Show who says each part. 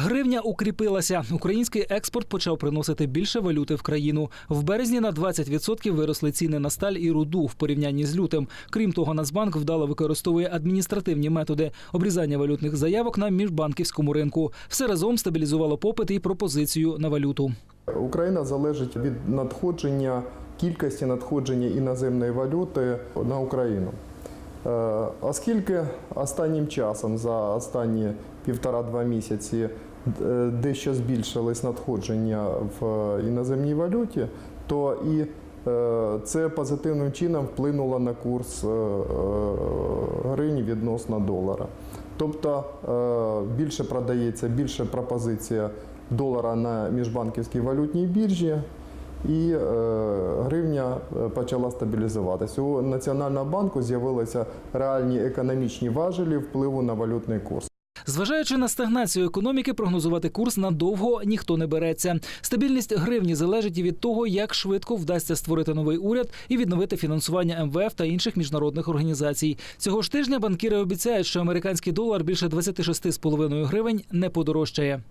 Speaker 1: Гривня укріпилася. Український експорт почав приносити більше валюти в країну. В березні на 20% виросли ціни на сталь і руду в порівнянні з лютим. Крім того, Нацбанк вдало використовує адміністративні методи обрізання валютних заявок на міжбанківському ринку. Все разом стабілізувало попит і пропозицію на валюту.
Speaker 2: Україна залежить від надходження кількості надходження іноземної валюти на Україну. Е, Оскільки останнім часом за останні півтора-два місяці е, дещо збільшились надходження в іноземній валюті, то і е, це позитивним чином вплинуло на курс е, е, гривні відносно долара. Тобто е, більше продається, більше пропозиція долара на міжбанківській валютній біржі, і е, гривня е, почала стабілізуватися. У Національного банку з'явилися реальні економічні важелі впливу на валютний курс.
Speaker 1: Зважаючи на стагнацію економіки, прогнозувати курс надовго ніхто не береться. Стабільність гривні залежить і від того, як швидко вдасться створити новий уряд і відновити фінансування МВФ та інших міжнародних організацій. Цього ж тижня банкіри обіцяють, що американський долар більше 26,5 гривень не подорожчає.